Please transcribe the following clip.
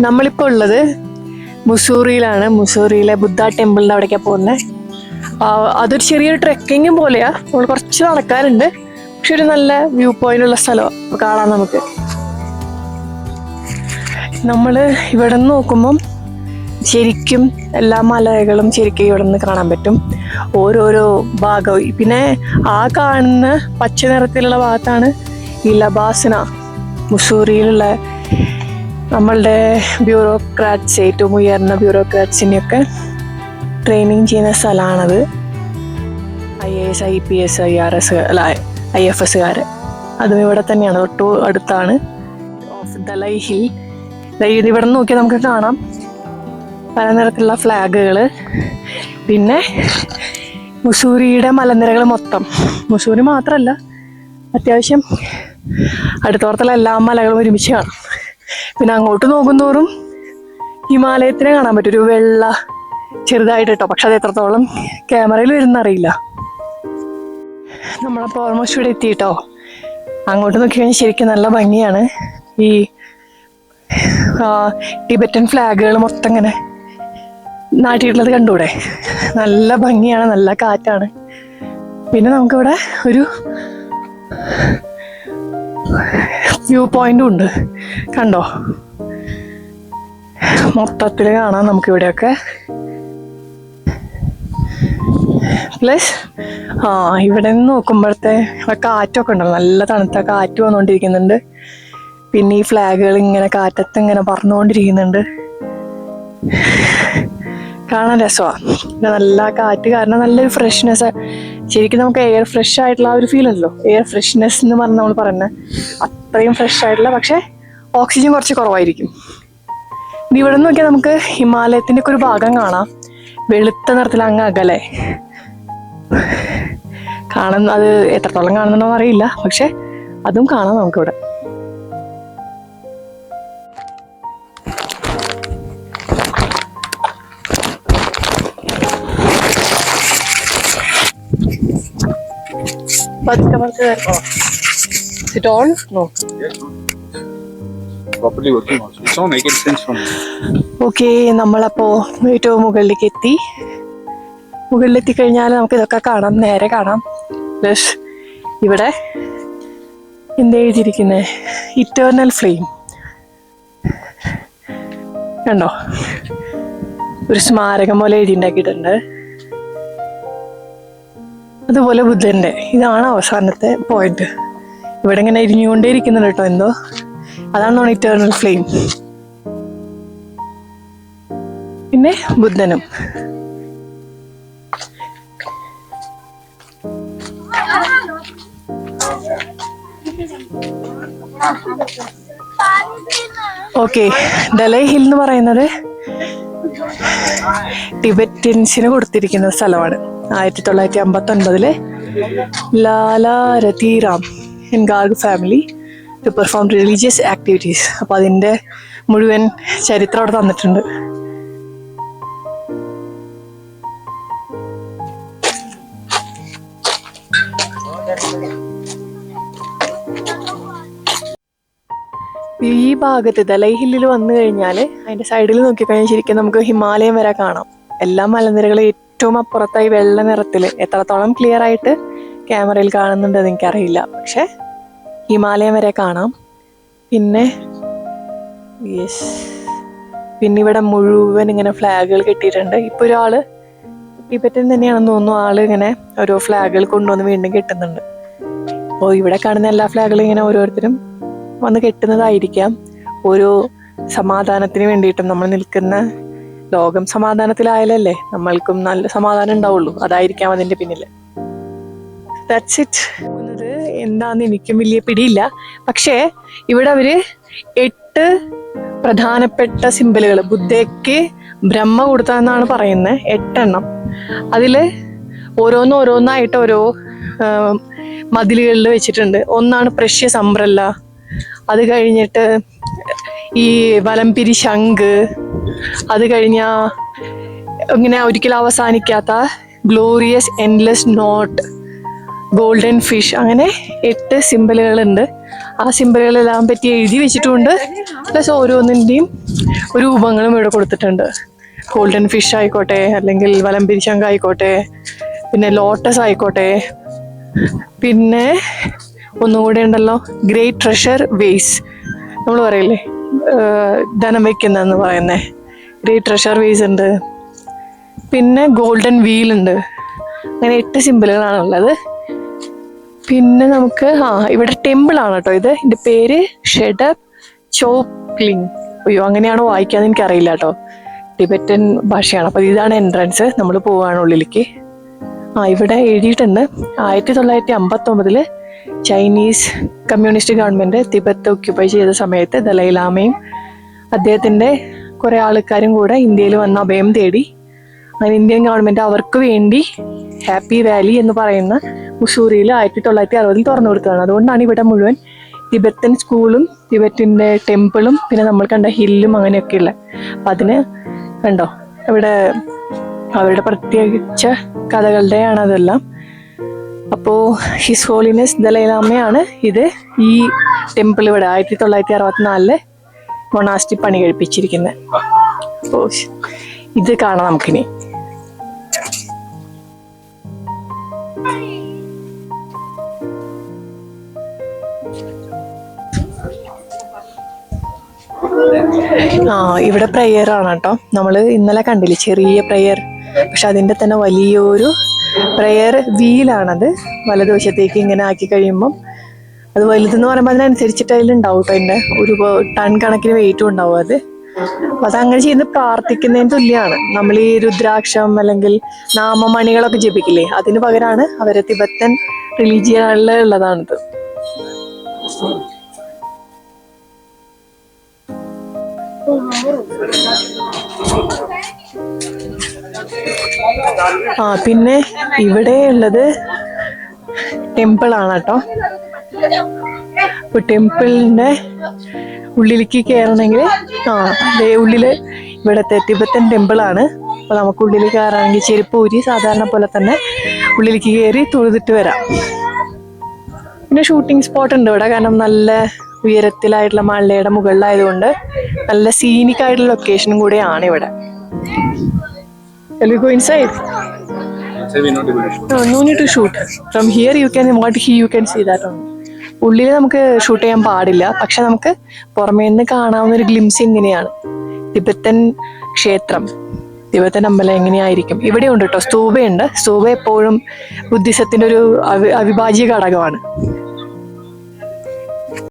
നമ്മളിപ്പോൾ ഉള്ളത് മുസൂറിയിലാണ്. മുസൂറിയിലെ ബുദ്ധ ടെമ്പിളിന്റെ അവിടേക്കാണ് പോകുന്നത് അതൊരു ചെറിയൊരു ട്രെക്കിങ് പോലെയാ. നമ്മൾ കുറച്ച് നടക്കാറുണ്ട് പക്ഷെ ഒരു നല്ല വ്യൂ പോയിന്റ് ഉള്ള സ്ഥലമാണ് കാണാം നമുക്ക്. നമ്മൾ ഇവിടെ നിന്ന് നോക്കുമ്പം ശരിക്കും എല്ലാ മലകളും ശരിക്കും ഇവിടെ നിന്ന് കാണാൻ പറ്റും. ഓരോരോ ഭാഗവും. പിന്നെ ആ കാണുന്ന പച്ച നിറത്തിലുള്ള ഭാഗത്താണ് ഈ ലബാസന. മുസൂറിയിലുള്ള നമ്മളുടെ ബ്യൂറോക്രാറ്റ്സ് ഏറ്റവും ഉയർന്ന ബ്യൂറോക്രാറ്റ്സിനെയൊക്കെ ട്രെയിനിങ് ചെയ്യുന്ന സ്ഥലമാണത്. I A S I P S I R S അല്ല ഐ എഫ് എസ്സുകാർ അതും ഇവിടെ തന്നെയാണ് തൊട്ടു അടുത്താണ്. ഓഫ് ദലൈ ഹിൽ ഇവിടെ നിന്ന് നോക്കിയാൽ നമുക്ക് കാണാം. പല നിറത്തിലുള്ള ഫ്ലാഗുകൾ. പിന്നെ മുസൂരിയുടെ മലനിരകൾ മൊത്തം. മുസൂരി മാത്രമല്ല അത്യാവശ്യം അടുത്തോളത്തുള്ള എല്ലാ മലകളും ഒരുമിച്ച് കാണാം പിന്നെ അങ്ങോട്ട് നോക്കുന്തോറും ഹിമാലയത്തിനെ കാണാൻ പറ്റും. ഒരു വെള്ള ചെറുതായിട്ട് കേട്ടോ പക്ഷെ അത് എത്രത്തോളം ക്യാമറയിൽ വരുന്നറിയില്ല നമ്മളപ്പോൾ ഓൾമോസ്റ്റ് ഇവിടെ എത്തിയിട്ടോ. അങ്ങോട്ട് നോക്കി കഴിഞ്ഞാൽ ശരിക്കും നല്ല ഭംഗിയാണ്. ഈ ടിബറ്റൻ ഫ്ലാഗുകൾ മൊത്തം ഇങ്ങനെ നാട്ടിയിട്ടുള്ളത് കണ്ടൂടെ? നല്ല ഭംഗിയാണ് നല്ല കാറ്റാണ്. പിന്നെ നമുക്കിവിടെ ഒരു വ്യൂ പോയിന്റും ഉണ്ട്. കണ്ടോ? മൊത്തത്തിൽ കാണാം നമുക്കിവിടെയൊക്കെ. പ്ലസ് ആ ഇവിടെ നിന്ന് നോക്കുമ്പോഴത്തെ ആ കാറ്റൊക്കെ ഉണ്ടല്ലോ. നല്ല തണുത്ത കാറ്റ് വന്നുകൊണ്ടിരിക്കുന്നുണ്ട് പിന്നെ ഈ ഫ്ലാഗുകൾ ഇങ്ങനെ കാറ്റത്ത് ഇങ്ങനെ പറന്നുകൊണ്ടിരിക്കുന്നുണ്ട് കാണാൻ രസമാണ് പിന്നെ നല്ല കാറ്റ് കാരണം നല്ലൊരു ഫ്രഷ്നെസ് ശരിക്കും നമുക്ക് എയർ ഫ്രഷ് ആയിട്ടുള്ള ഒരു ഫീൽ ഉണ്ടല്ലോ. എയർ ഫ്രഷ്നെസ് എന്ന് പറഞ്ഞ് നമ്മൾ പറയുന്നത്. അത്രയും ഫ്രഷ് ആയിട്ടുള്ള പക്ഷേ ഓക്സിജൻ കുറച്ച് കുറവായിരിക്കും. ഇനി ഇവിടെ നിന്ന് നോക്കിയാൽ നമുക്ക് ഹിമാലയത്തിന്റെ ഒക്കെ ഒരു ഭാഗം കാണാം. വെളുത്ത നിറത്തിൽ അങ്ങ് അകലെ. കാണുന്ന അത് എത്രത്തോളം കാണുന്നുണ്ടോ അറിയില്ല. പക്ഷെ അതും കാണാം നമുക്കിവിടെ. On, I can sense from okay നമ്മളപ്പോ ഏറ്റവും മുകളിലേക്ക് എത്തി. മുകളിലെത്തി കഴിഞ്ഞാൽ നമുക്ക് ഇതൊക്കെ കാണാം. നേരെ കാണാം. പ്ലസ് ഇവിടെ എന്ത് എഴുതിയിരിക്കുന്നത് ഇറ്റേർണൽ ഫ്ലെയിം കണ്ടോ? ഒരു സ്മാരകം പോലെ എഴുതിണ്ടാക്കിയിട്ടുണ്ട് അതുപോലെ ബുദ്ധന്റെ. ഇതാണ് അവസാനത്തെ പോയിന്റ് ഇവിടെ ഇങ്ങനെ ഇരിഞ്ഞുകൊണ്ടേ ഇരിക്കുന്നുണ്ട് കേട്ടോ എന്തോ. അതാണ് ഇറ്റേർണൽ ഫ്ലെയിം പിന്നെ ബുദ്ധനും. ഓക്കെ ഡലൈ ഹിൽ എന്ന് പറയുന്നത് ടിബറ്റൻസിന് കൊടുത്തിരിക്കുന്ന സ്ഥലമാണ്. ആയിരത്തി തൊള്ളായിരത്തി അമ്പത്തി ഒൻപതിലെ Lala Ratiram in Garg family to perform religious activities അപ്പോൾ അതിന്റെ മുഴുവൻ ചരിത്രം അവിടെ തന്നിട്ടുണ്ട്. ഈ ഭാഗത്ത് ദലൈ ഹില്ലിൽ വന്നു കഴിഞ്ഞാൽ അതിന്റെ സൈഡിൽ നോക്കിക്കഴിഞ്ഞാൽ ശരിക്കും നമുക്ക് ഹിമാലയം വരെ കാണാം. എല്ലാ മലനിരകളും ഏറ്റവും അപ്പുറത്തായി വെള്ള നിറത്തിൽ എത്രത്തോളം ക്ലിയർ ആയിട്ട് ക്യാമറയിൽ കാണുന്നുണ്ടെന്ന് എനിക്കറിയില്ല. പക്ഷേ ഹിമാലയം വരെ കാണാം. പിന്നെ യെസ് പിന്നെ ഇവിടെ മുഴുവൻ ഇങ്ങനെ ഫ്ലാഗുകൾ കെട്ടിയിട്ടുണ്ട്. ഇപ്പൊ ഒരാൾ ടിബറ്റൻ തന്നെയാണെന്ന് തോന്നുന്നു ആൾ ഇങ്ങനെ ഓരോ ഫ്ലാഗുകൾ കൊണ്ടുവന്ന് വീണ്ടും കെട്ടുന്നുണ്ട്. അപ്പോൾ ഇവിടെ കാണുന്ന എല്ലാ ഫ്ലാഗുകളും ഇങ്ങനെ ഓരോരുത്തരും വന്ന് കെട്ടുന്നതായിരിക്കാം. ഒരു സമാധാനത്തിന് വേണ്ടിയിട്ടും നമ്മൾ നിൽക്കുന്ന ലോകം സമാധാനത്തിലായാലല്ലേ നമ്മൾക്കും നല്ല സമാധാനം ഉണ്ടാവുള്ളൂ. അതായിരിക്കാം അതിന്റെ പിന്നിൽ ദാറ്റ്സ് ഇറ്റ് എന്താന്ന് എനിക്കും വലിയ പിടിയില്ല. പക്ഷേ ഇവിടെ അവർ എട്ട് പ്രധാനപ്പെട്ട സിമ്പിളുകൾ ബുദ്ധയ്ക്ക് ബ്രഹ്മ കൊടുത്തതെന്നാണ് പറയുന്നത്. എട്ടെണ്ണം. അതിൽ ഓരോന്ന് ഓരോന്നായിട്ട് ഓരോ മതിലുകളിൽ വെച്ചിട്ടുണ്ട്. ഒന്നാണ് പ്രഷ്യ അംബ്രല്ല അത് കഴിഞ്ഞിട്ട് ഈ വലംപിരി ശംഖ് അത് കഴിഞ്ഞ ഇങ്ങനെ ഒരിക്കലും അവസാനിക്കാത്ത glorious endless knot golden fish അങ്ങനെ എട്ട് സിമ്പലുകളുണ്ട് ആ സിമ്പലുകളെല്ലാം പറ്റി എഴുതി വെച്ചിട്ടുണ്ട്. പ്ലസ് ഓരോന്നിന്റെയും രൂപങ്ങളും ഇവിടെ കൊടുത്തിട്ടുണ്ട്. ഗോൾഡൻ ഫിഷ് ആയിക്കോട്ടെ അല്ലെങ്കിൽ വലംപിരി ശംഖ് ആയിക്കോട്ടെ പിന്നെ ലോട്ടസ് ആയിക്കോട്ടെ. പിന്നെ ഒന്നുകൂടെ ഉണ്ടല്ലോ. ഗ്രേറ്റ് ട്രഷർ വേസ് നമ്മൾ പറയില്ലേ? ധനം വെക്കുന്നതെന്ന് പറയുന്നേ. ഗ്രേറ്റ് ട്രഷർ വേസ് ഉണ്ട്. പിന്നെ ഗോൾഡൻ വീൽ ഉണ്ട്. അങ്ങനെ എട്ട് സിമ്പിളുകളാണ് ഉള്ളത്. പിന്നെ നമുക്ക് ആ ഇവിടെ ടെമ്പിൾ ആണ് കേട്ടോ ഇത്. ഇതിന്റെ പേര് ഷെഡർ ചോപ്ലിംഗ് അയ്യോ അങ്ങനെയാണോ വായിക്കാന്ന് എനിക്കറിയില്ല കേട്ടോ. ടിബറ്റൻ ഭാഷയാണ്. അപ്പൊ ഇതാണ് എൻട്രൻസ് നമ്മൾ പോവാണ് ഉള്ളിലേക്ക്. ആ ഇവിടെ എഴുതിയിട്ടുണ്ട്. ആയിരത്തി തൊള്ളായിരത്തി അമ്പത്തി ഒമ്പതിൽ Chinese communist government Tibet occupy ചെയ്ത സമയത്ത് ദലൈലാമയും അദ്ദേഹത്തിന്റെ കുറെ ആൾക്കാരും കൂടെ ഇന്ത്യയിൽ വന്ന് അഭയം തേടി. അങ്ങനെ ഇന്ത്യൻ ഗവൺമെന്റ് അവർക്ക് വേണ്ടി ഹാപ്പി വാലി എന്ന് പറയുന്ന മുസൂറിയിൽ ആയിരത്തി തൊള്ളായിരത്തി അറുപതിൽ തുറന്നു കൊടുത്തതാണ്. അതുകൊണ്ടാണ് ഇവിടെ മുഴുവൻ തിബത്തൻ സ്കൂളും തിബറ്റിന്റെ ടെമ്പിളും പിന്നെ നമ്മൾ കണ്ട ഹില്ലും അങ്ങനെയൊക്കെ ഉള്ളത് അപ്പം അതിന് കണ്ടോ? ഇവിടെ അവരുടെ പ്രത്യേകിച്ച കഥകളുടെയാണ് അതെല്ലാം അപ്പോ ഹിസ് ഹോളിനെസ് ദലൈലാമയാണ് ഇത് ഈ ടെമ്പിൾ ഇവിടെ ആയിരത്തി തൊള്ളായിരത്തി അറുപത്തിനാലിൽ മൊണാസ്റ്റി പണി കഴിപ്പിച്ചിരിക്കുന്നത്. അപ്പോ ഇത് കാണാം നമുക്കിനി. ആ ഇവിടെ പ്രെയർ ആണ് കേട്ടോ. നമ്മൾ ഇന്നലെ കണ്ടില്ലേ ചെറിയ പ്രെയർ പക്ഷെ അതിന്റെ തന്നെ വലിയൊരു പ്രെയർ വീലാണത് വലതുവശത്തേക്ക് ഇങ്ങനെ ആക്കി കഴിയുമ്പം അത് വലുതെന്ന് പറയുമ്പോൾ അതിനനുസരിച്ചിട്ട് അതിലുണ്ടാവും കേട്ടോ അതിന്റെ ഒരു ടൺ കണക്കിന് വെയിറ്റും ഉണ്ടാവും അത്. അത് അങ്ങനെ ചെയ്യുന്നത് പ്രാർത്ഥിക്കുന്നതിന് തുല്യമാണ്. നമ്മൾ ഈ രുദ്രാക്ഷം അല്ലെങ്കിൽ നാമമണികളൊക്കെ ജപിക്കില്ലേ അതിന് പകരമാണ് അവരെ തിബത്തൻ റിലീജിയനിൽ ഉള്ളതാണിത്. ആ പിന്നെ ഇവിടെ ഉള്ളത് ടെമ്പിൾ ആണ് കേട്ടോ. ടെമ്പിളിന്റെ ഉള്ളിലേക്ക് കയറണമെങ്കിൽ ആ ഉള്ളിൽ ഇവിടത്തെ തിബത്തൻ ടെമ്പിൾ ആണ്. അപ്പൊ നമുക്ക് ഉള്ളിൽ കയറാണെങ്കിൽ ചെരുപ്പ് ഊരി സാധാരണ പോലെ തന്നെ ഉള്ളിലേക്ക് കയറി തൊഴുതിട്ട് വരാം. പിന്നെ ഷൂട്ടിംഗ് സ്പോട്ട് ഉണ്ട് ഇവിടെ. കാരണം നല്ല ഉയരത്തിലായിട്ടുള്ള മലയുടെ മുകളിലായതുകൊണ്ട് നല്ല സീനിക്കായിട്ടുള്ള ലൊക്കേഷനും കൂടെയാണ് ഇവിടെ. Shall we go inside? No, no need to shoot. From here you can what he you can see that only. ഉള്ളിൽ നമുക്ക് ഷൂട്ട് ചെയ്യാൻ പാടില്ല. പക്ഷെ നമുക്ക് പുറമേ നിന്ന് കാണാവുന്ന ഒരു ഗ്ലിംസ് ഇങ്ങനെയാണ്. തിബത്തൻ ക്ഷേത്രം. തിബത്തൻ അമ്പലം എങ്ങനെയായിരിക്കും? ഇവിടെ ഉണ്ട് കേട്ടോ സ്തൂപയുണ്ട്. സ്തൂപ എപ്പോഴും ബുദ്ധിസത്തിന്റെ ഒരു അവിഭാജ്യ ഘടകമാണ്.